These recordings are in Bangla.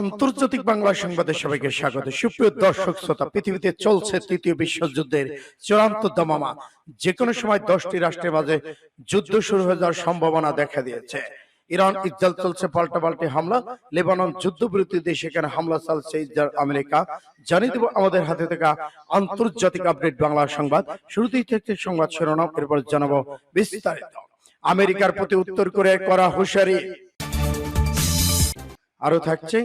আন্তর্জাতিক বাংলা সংবাদের সবাইকে স্বাগত। সুপ্রিয় দর্শক শ্রোতা, পৃথিবীতে চলছে তৃতীয় বিশ্বযুদ্ধের চূড়ান্ত দমামা। যে কোনো সময় দশটি রাষ্ট্রের মাঝে যুদ্ধ শুরু হয়ে যাওয়ার সম্ভাবনা দেখা দিয়েছে। ইরান, ইসরায়েল চলছে পাল্টা পাল্টি হামলা। লেবানন যুদ্ধবিরতিতে সেখানে হামলা চালছে ইসরায়েল, আমেরিকা। জানিয়ে দেব আমাদের হাতে থাকা আন্তর্জাতিক আপডেট বাংলা সংবাদ। শুরুতেই থেকে সংবাদ শিরোনাম, এরপর জানাব বিস্তারিত। আমেরিকার প্রতি উত্তর কোরিয়ার করা হুঁশিয়ারি। আরও থাকছে,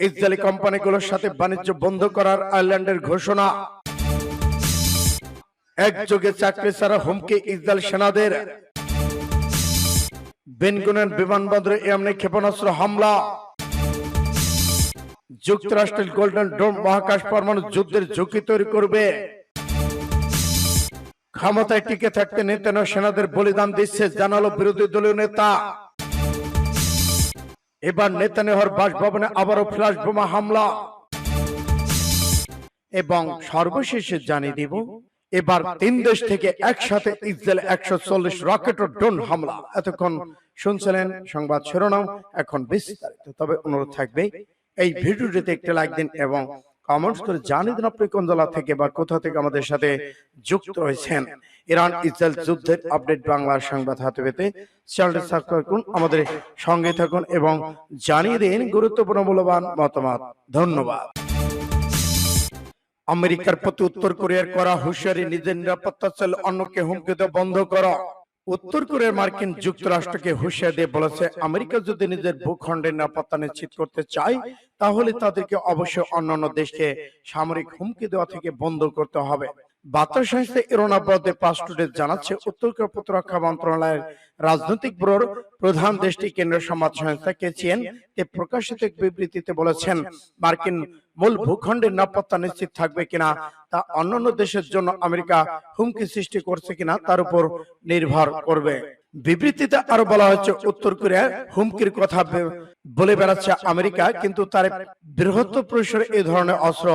ইসরায়েলি কোম্পানিগুলোর সাথে বাণিজ্য বন্ধ করার আয়ারল্যান্ডের ঘোষণা। একযোগে চাকরি ছাড়া হুমকি ইসরায়েল সেনাদের। বেনগুনের বিমানবন্দরে এমনি ক্ষেপণাস্ত্র হামলা। যুক্তরাষ্ট্রের গোল্ডেন ডোম মহাকাশ পরমাণু যুদ্ধের ঝুঁকি তৈরি করবে। ক্ষমতায় টিকে থাকতে নেতানো সেনাদের বলিদান দিচ্ছে, জানালো বিরোধী দলীয় নেতা। এবার নেতানেহর বাসভবনে আবারও ফ্ল্যাশ বোমা হামলা। এবং সর্বশেষে জানিয়ে দিব, এবার তিন দেশ থেকে একসাথে ইসরায়েল একশো চল্লিশ রকেট ও ড্রোন হামলা। এতক্ষণ শুনছিলেন সংবাদ শিরোনাম, এখন বিস্তারিত। তবে অনুরোধ থাকবে, এই ভিডিওটিতে একটি লাইক দিন এবং করে আপনি কোন জেলা থেকে বা কোথা থেকে আমাদের সাথে যুক্ত রয়েছেন ইরান ইসরায়েল যুদ্ধের আপডেট বাংলার সংবাদ হাতে পেতে চ্যানেলটি সাবস্ক্রাইব করুন, আমাদের সঙ্গে থাকুন এবং জানিয়ে দিন গুরুত্বপূর্ণ মূল্যবান মতামত। ধন্যবাদ। আমেরিকার প্রতি উত্তর কোরিয়ার করা হুঁশিয়ারি, নিজের নিরাপত্তা সেল অন্যকে হুমকি বন্ধ করা। উত্তর কোরিয়ার মার্কিন যুক্তরাষ্ট্রকে হুঁশিয়ার দিয়ে বলেছে, আমেরিকা যদি নিজের ভূখণ্ডের নিরাপত্তা নিশ্চিত করতে চায়, তাহলে তাদেরকে অবশ্যই অন্যান্য দেশকে সামরিক হুমকি দেওয়া থেকে বন্ধ করতে হবে। বার্তা সংস্থা এরোনাবাদে পাস জানাচ্ছে, উত্তর প্রতিরক্ষা মন্ত্রণালয়ের রাজনৈতিক ব্যুরোর প্রধান দেশটি কেন্দ্রীয় সংবাদ সংস্থা তে প্রকাশিত এক বিবৃতিতে বলেছেন, মার্কিন মূল ভূখণ্ডের নিরাপত্তা নিশ্চিত থাকবে কিনা, তা অন্যান্য দেশের জন্য আমেরিকা হুমকি সৃষ্টি করছে কিনা, তার উপর নির্ভর করবে। বিবৃতিতে আরও বলা হচ্ছে উত্তর কোরিয়া হুমকির কথা বলে বেড়াচ্ছে আমেরিকা, কিন্তু তার বৃহত্তর পরিসরে এই ধরনের অস্ত্র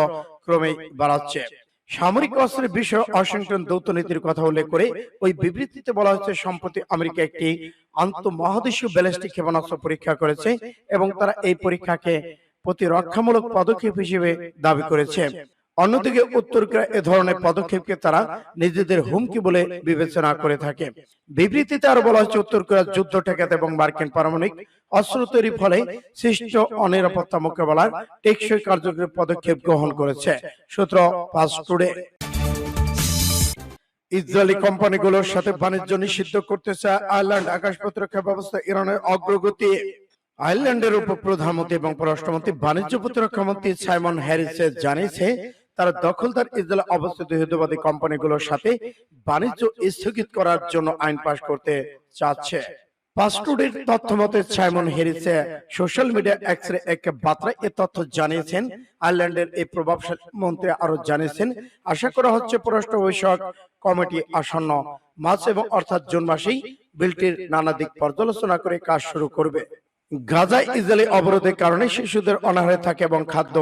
ক্রমেই বাড়াচ্ছে। সামরিক অস্ত্রের বিষয়ে ওয়াশিংটন দৌত্য নীতির কথা উল্লেখ করে ওই বিবৃতিতে বলা হয়েছে সম্প্রতি আমেরিকা একটি আন্তঃমহাদেশীয় ব্যালিস্টিক ক্ষেপণাস্ত্র পরীক্ষা করেছে এবং তারা এই পরীক্ষাকে প্রতিরক্ষামূলক পদক্ষেপ হিসেবে দাবি করেছে। অন্যদিকে উত্তর কোরিয়া এ ধরনের পদক্ষেপকে তারা নিজেদের হুমকি বলে বিবেচনা করে থাকে। বিবৃতিতে আরও বলা হচ্ছে উত্তর কোরিয়ার যুদ্ধ ঠেকাতে এবং মার্কিন পারমাণবিক অস্ত্র তৈরির ফলে সৃষ্ট অনিরাপত্তা মোকাবেলার টেকসই কার্যকরী পদক্ষেপ গ্রহণ করেছে। সূত্র পাঁচ টুডে। ইসরায়েলি কোম্পানিগুলোর সাথে বাণিজ্য নিষিদ্ধ করতে চায় আয়ারল্যান্ড আকাশ প্রতিরক্ষা ব্যবস্থা ইরানের অগ্রগতি। আয়ারল্যান্ডের উপ প্রধানমন্ত্রী এবং পররাষ্ট্রমন্ত্রী, বাণিজ্য প্রতিরক্ষা মন্ত্রী সাইমন হ্যারিসে জানিয়েছে তারা দখলদার ইসরায়েল অবস্থিত ইহুদিবাদী কোম্পানিগুলোর সাথে বাণিজ্য স্থগিত করার জন্য আইন পাশ করতে চাচ্ছে। তথ্য মতে, সাইমন হ্যারিসে সোশ্যাল মিডিয়া এক্সরে এক বার্তায় এ তথ্য জানিয়েছেন। আয়ারল্যান্ডের এই প্রভাবশালী মন্ত্রী আরও জানিয়েছেন, আশা করা হচ্ছে পররাষ্ট্র বিষয়ক কমিটি আসন্ন মার্চ এবং অর্থাৎ জুন মাসেই বিলটির নানা দিক পর্যালোচনা করে কাজ শুরু করবে। গাজায় ইসরায়েলি অবরোধের কারণে শিশুদের অনাহারে থাকে এবং খাদ্য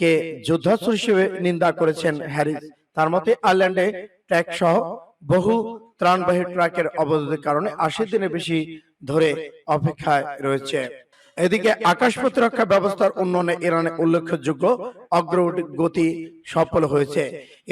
কে যুদ্ধাস্ত্র হিসেবে নিন্দা করেছেন হ্যারিস। তার মতে, আয়ারল্যান্ডে ট্যাক সহ বহু ত্রাণবাহী ট্রাকের অবরোধের কারণে আশি দিনের বেশি ধরে অপেক্ষায় রয়েছে। এদিকে আকাশ প্রতিরক্ষা ব্যবস্থার উন্নয়নে ইরানের উল্লেখযোগ্য অগ্রগতি সফল হয়েছে।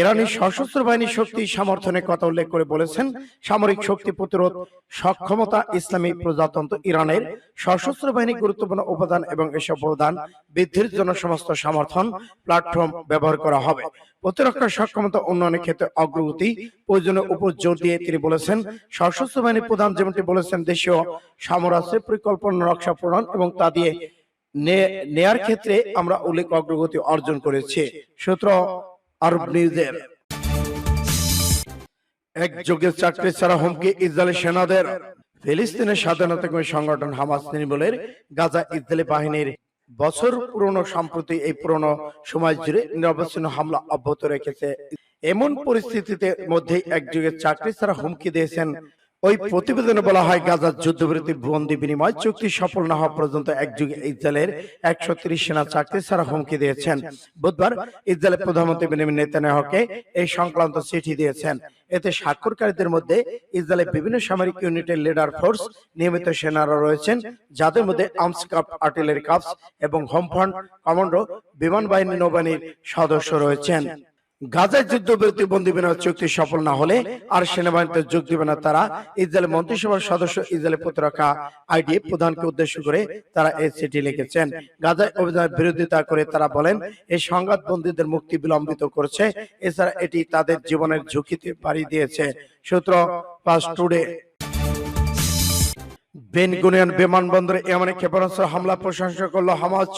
ইরানি সশস্ত্র বাহিনীর শক্তি সমর্থনের কথা উল্লেখ করে বলেছেন, সামরিক শক্তি প্রতিরোধ সক্ষমতা ইসলামী প্রজাতন্ত্র ইরানের সশস্ত্র বাহিনী গুরুত্বপূর্ণ উপাদান এবং এসব উপাদান বৃদ্ধির জন্য সমস্ত সমর্থন প্ল্যাটফর্ম ব্যবহার করা হবে। প্রতিরক্ষা সক্ষমতা উন্নয়নের ক্ষেত্রে অগ্রগতি প্রয়োজনের উপর জোর দিয়ে তিনি বলেছেন, সশস্ত্র বাহিনী প্রধান যেমনটি বলেছেন, দেশীয় সামরাজ্যের পরিকল্পনা নকশা প্রণয়ন এবং তা দিয়ে নেয়ার ক্ষেত্রে আমরা উল্লেখ অগ্রগতি অর্জন করেছি। সূত্র আরব নিউজের ছাড়া হুমকি সেনাদের। ফিলিস্তিনের স্বাধীনতা সংগঠন হামাস নির্মূলের গাজা ইসরায়েলি বাহিনীর বছর পুরনো সম্প্রতি এই পুরনো সময় জুড়ে নিরবচ্ছিন্ন হামলা অব্যাহত রেখেছে। এমন পরিস্থিতিতে মধ্যে একযোগে চাকরি ছাড়া হুমকি দিয়েছেন ওই প্রতিবেদনে বলা হয় গাজার যুদ্ধবিরতি বন্দি বিনিময় চুক্তি সফল না হওয়া পর্যন্ত একযুগে ইসরায়েলের একশো তিরিশ সেনা চাকরি ছাড়া হুমকি দিয়েছেন। বুধবার ইসরায়েলের প্রধানমন্ত্রী বেনিয়ামিন নেতানিয়াহুকে এই সংক্রান্ত চিঠি দিয়েছেন। এতে স্বাক্ষরকারীদের মধ্যে ইসরায়েলের বিভিন্ন সামরিক ইউনিটের লিডার ফোর্স নিয়মিত সেনারা রয়েছেন যাদের মধ্যে আর্মস কাপ আর্টিলারি কাপস এবং হোম ফ্রন্ট কমান্ডো বিমান বাহিনী নৌবাহিনীর সদস্য রয়েছেন। গাজায় যুদ্ধবিরতি বন্দী বিনিময় চুক্তি সফল না হলে আর সেনাবাহিনীতে যোগ দিবে না তারা, ইসরায়েল মন্ত্রিসভার সদস্য ইসরায়েলের প্রতিরক্ষা আইডিএফ প্রধানকে উদ্দেশ্য করে তারা এই চিঠি লিখেছেন। গাজায় অভিযানের বিরোধিতা করে তারা বলেন, এই সংঘাত বন্দীদের মুক্তি বিলম্বিত করছে, এছাড়া এটি তাদের জীবনের ঝুঁকিতে পাড়ি দিয়েছে। সূত্র পাস টুডে। বেনগুনিয়ান বিমানবন্দরে এমন ক্ষেপণাস্ত্র হামলা প্রশংসা করল হামাজ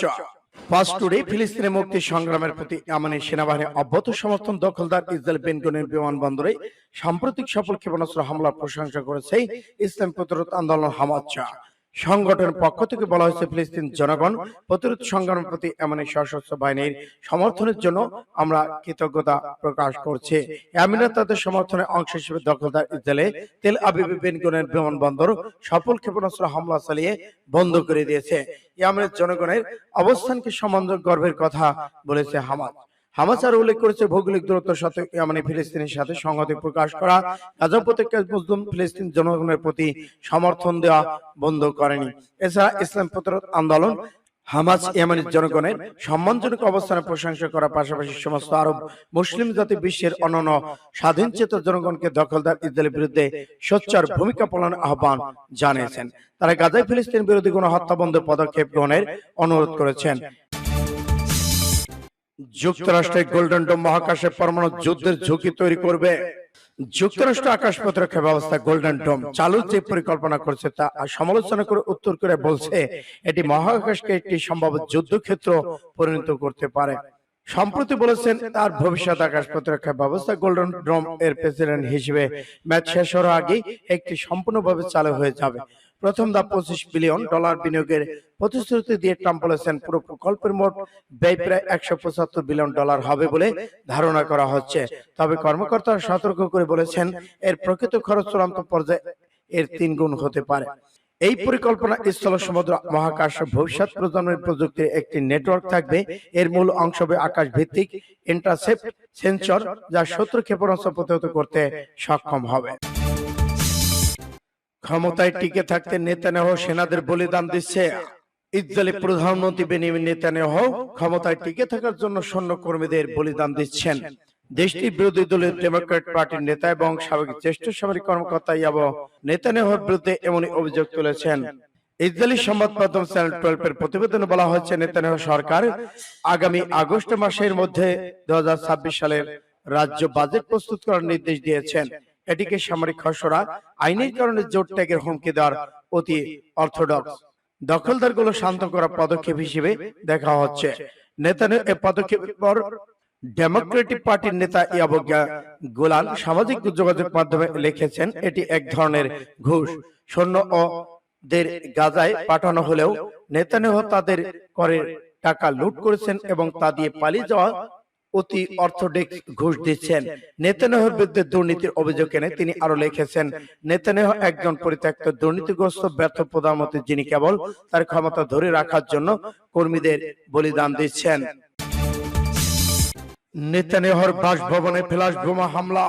ফিলিস্তিনের মুক্তি সংগ্রামের প্রতি সেনাবাহিনীর সমর্থন দখলদার ইসরায়েল বেনগনের বিমানবন্দরে সাম্প্রতিক সফল ক্ষেপণাস্ত্র হামলার প্রশংসা করেছে ইসলাম প্রতিরোধ আন্দোলন হামাজ সংগঠনের পক্ষ থেকে বলা হয়েছে ফিলিস্তিন জনগণ প্রতিরোধ সংগ্রামের প্রতি এমন সশস্ত্র বাহিনীর সমর্থনের জন্য আমরা কৃতজ্ঞতা প্রকাশ করছি। আমিরা তাদের সমর্থনের অংশ হিসেবে দখলদার ইসরায়েলে তেল আবিবি বেনগুনের বিমানবন্দর সফল ক্ষেপণাস্ত্র হামলা চালিয়ে বন্ধ করে দিয়েছে। ইয়ামেনের জনগণের অবস্থানকে সমান গর্বের কথা বলেছে হামাজ হামাস আর উল্লেখ করেছে, ভৌগোলিক দূরত্ব সাথে ইয়ামানি ফিলিস্তিনের সাথে সংহতি প্রকাশ করা গাজা উপত্যকা মুসলিম ফিলিস্তিন জনগণের প্রতি সমর্থন দেওয়া বন্ধ করেনি। এছাড়া ইসলাম প্রতিরোধ আন্দোলন হামাস ইয়ামানের জনগণের সম্মানজনক অবস্থানে প্রশংসা করার পাশাপাশি সমস্ত আরব মুসলিম জাতি বিশ্বের অন্যান্য স্বাধীন চেত জনগণকে দখলদার ইসরায়েলের বিরুদ্ধে সোচ্চার ভূমিকা পালনের আহ্বান জানিয়েছেন। তারা গাজায় ফিলিস্তিন বিরোধী কোনো হত্যা বন্ধ পদক্ষেপ গ্রহণের অনুরোধ করেছেন। যুক্তরাষ্ট্রের গোল্ডেন ডোম মহাকাশে পরমাণু যুদ্ধের ঝুঁকি তৈরি করবে। যুক্তরাষ্ট্র আকাশ প্রতিরক্ষা ব্যবস্থা গোল্ডেন ডোম চালুর যে পরিকল্পনা করছে তা সমালোচনা করে উত্তর করে বলছে, এটি মহাকাশকে একটি সম্ভাব্য যুদ্ধক্ষেত্র পরিণত করতে পারে। সম্প্রতি বলেছেন, তার ভবিষ্যৎ আকাশ প্রতিরক্ষা ব্যবস্থা গোল্ডেন ড্রোম এর প্রেসিডেন্ট হিসেবে ম্যাচ শেষ হওয়ার আগেই একটি সম্পূর্ণভাবে চালু হয়ে যাবে। প্রথম দা পঁচিশ বিলিয়ন ডলার বিনিয়োগের প্রতিশ্রুতি দিয়ে ট্রাম্প বলেছেন, পুরো প্রকল্পের মোট ব্যয় প্রায় একশো পঁচাত্তর বিলিয়ন ডলার হবে বলে ধারণা করা হচ্ছে। তবে কর্মকর্তারা সতর্ক করে বলেছেন, এর প্রকৃত খরচ চূড়ান্ত পর্যায়ে এর তিন গুণ হতে পারে। এই পরিকল্পনা স্থল, সমুদ্র, মহাকাশ, ভবিষ্যৎ প্রজন্মের প্রযুক্তির একটি নেটওয়ার্ক থাকবে। এর মূল অংশ হবে আকাশ ভিত্তিক ইন্টারসেপ্ট সেন্সর, যা শত্রু ক্ষেপণাস্ত্র প্রতিহত করতে সক্ষম হবে। ক্ষমতায় টিকে থাকতে নেতানিয়াহু সেনাদের বলিদান দিচ্ছে। ইসরায়েলি প্রধানমন্ত্রী বেনিয়ামিন নেতানিয়াহু ক্ষমতায় টিকে থাকার জন্য সৈন্য কর্মীদের বলিদান দিচ্ছেন। দেশটির বিরোধী দলের ডেমোক্রেট পার্টির নেতা এবং সাবেক জ্যেষ্ঠ সামরিক কর্মকর্তা ইয়াবো নেতানিয়াহুর বিরুদ্ধে এমনই অভিযোগ তুলেছেন। ইসরায়েলি সংবাদ মাধ্যম চ্যানেল টুয়েলভ এর প্রতিবেদনে বলা হয়েছে নেতানিয়াহু সরকার আগামী আগস্ট মাসের মধ্যে দু সালের রাজ্য বাজেট প্রস্তুত করার নির্দেশ দিয়েছেন। এটিকে সামরিক খসড়া আইনের কারণে জোট ত্যাগের হুমকি দেওয়ার অতি অর্থোডক্স। দখলদারগুলো শান্ত করার পদক্ষেপ হিসেবে দেখা হচ্ছে। এ পদক্ষেপের পর ডেমোক্রেটিক পার্টির নেতা ইয়াবজ্ঞা গোলান সামাজিক যোগাযোগ মাধ্যমে লিখেছেন এটি এক ধরনের ঘুষ। সৈন্য ও দের গাজায় পাঠানো হলেও নেতানিয়াহু তাদের করের টাকা লুট করেছেন এবং তা দিয়ে পালিয়ে যাওয়া অতি অর্থডেক্স ঘুষ দিচ্ছেন। নেতানহর বিরুদ্ধে দুর্নীতির অভিযোগ এনে তিনি আরও লিখেছেন নেতানহ একজন পরিত্যক্ত দুর্নীতিগ্রস্ত ব্যর্থ প্রধানমন্ত্রী যিনি কেবল তার ক্ষমতা ধরে রাখার জন্য কর্মীদের বলিদান দিচ্ছেন। নেতানেহর বাসভবনে ফ্লাশ বোমা হামলা।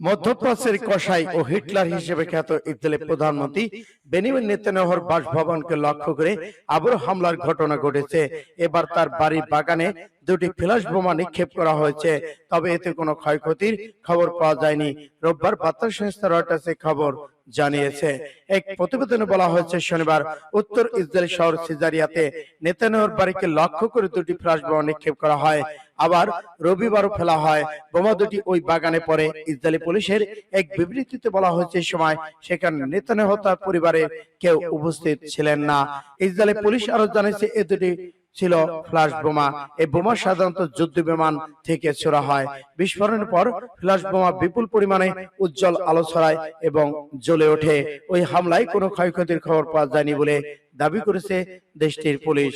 মধ্যপ্রাচ্যের কসাই ও হিটলার হিসেবে খ্যাত ইসরায়েলের প্রধানমন্ত্রী বেনিমিন নেতানিয়াহুর বাসভবনকে লক্ষ্য করে আবারও হামলার ঘটনা ঘটেছে। এবার তার বাড়ির বাগানে দুটি ফ্লাশ বোমা নিক্ষেপ করা হয়েছে। তবে এতে কোনো ক্ষয়ক্ষতির খবর পাওয়া যায়নি। রোববার বার্তা সংস্থা রয়টার্সে খবর জানিয়েছে। এক প্রতিবেদনে বলা হয়েছে, শনিবার উত্তর ইসরায়েল শহর সিজারিয়াতে নেতানিয়াহুর বাড়িকে লক্ষ্য করে দুটি ফ্লাশ বোমা নিক্ষেপ করা হয়। আবার রবিবারও ফেলা হয়। বোমা দুটি ওই বাগানে পড়ে। ইসরায়েলি পুলিশের এক বিবৃতিতে বলা হয়েছে সময় সেখানে নেতানিয়াহু তার পরিবারে কেউ উপস্থিত ছিলেন না। ইসরায়েলি পুলিশ আরও জানিয়েছে, এ দুটি ছিল ফ্লাশ বোমা। এই বোমা সাধারণত যুদ্ধ বিমান থেকে ছোড়া হয়। বিস্ফোরণের পর ফ্লাশ বোমা বিপুল পরিমাণে উজ্জ্বল আলো ছড়ায় এবং জ্বলে ওঠে। ওই হামলায় কোনো ক্ষয়ক্ষতির খবর পাওয়া যায়নি বলে দাবি করেছে দেশটির পুলিশ।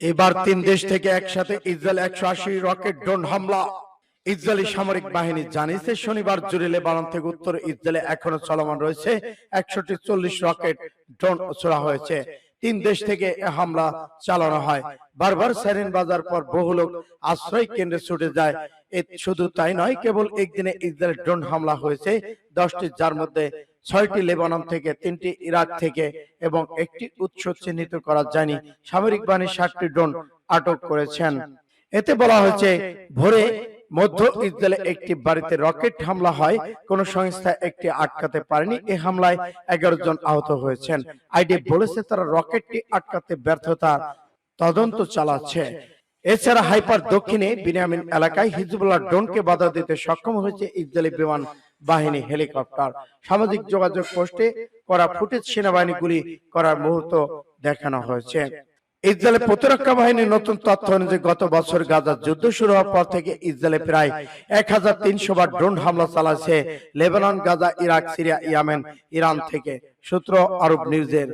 এবার তিন দেশ থেকে একসাথে ইসরায়েল একশো আশি রকেট ড্রোন হামলা। ইসরায়েলি সামরিক বাহিনী জানিয়েছে শনিবার জুড়ে লেবানন থেকে উত্তর ইসরায়েলে এখনও চলমান রয়েছে একশোটি চল্লিশ রকেট ড্রোন ছোড়া হয়েছে। তিন দেশ থেকে হামলা চালানো হয়। বারবার স্যারিন বাজার পর বহু লোক আশ্রয় কেন্দ্রে ছুটে যায়। এ শুধু তাই নয়, কেবল একদিনে ইসরায়েল ড্রোন হামলা হয়েছে। দশটি, যার মধ্যে ছয়টি লেবানন থেকে, তিনটি ইরাক থেকে এবং একটি উৎস চিহ্নিত করা যায়নি। সামরিক বাহিনী ষাটটি ড্রোন আটক করেছেন। এতে বলা হয়েছে, ভোরে মধ্য ইসরায়েলে একটি বাড়িতে রকেট হামলা হয়। কোন সংস্থা একটি আটকাতে পারেনি। এই হামলায় এগারো জন আহত হয়েছেন। আইডি বলেছে তারা রকেটটি আটকাতে ব্যর্থতা তদন্ত চালাচ্ছে। এছাড়া হাইপার দক্ষিণে বিনিয়ামিন এলাকায় হিজবুল্লাহ ড্রোনকে বাধা দিতে সক্ষম হয়েছে ইসরায়েলি বিমান বাহিনী হেলিকপ্টার। সামাজিক যোগাযোগ পোস্টে করা ফুটেজ সেনাবাহিনী গুলি করার মুহূর্ত দেখানো হয়েছে। ইসরায়েলের প্রতিরক্ষা বাহিনীর নতুন তথ্য অনুযায়ী গত বছর গাজার যুদ্ধ শুরু হওয়ার পর থেকে ইসরায়েলে প্রায় এক হাজার তিনশো বার ড্রোন হামলা চালাচ্ছে Lebanon Gaza Iraq Syria Yemen Iran থেকে সূত্র আরব নিউজের।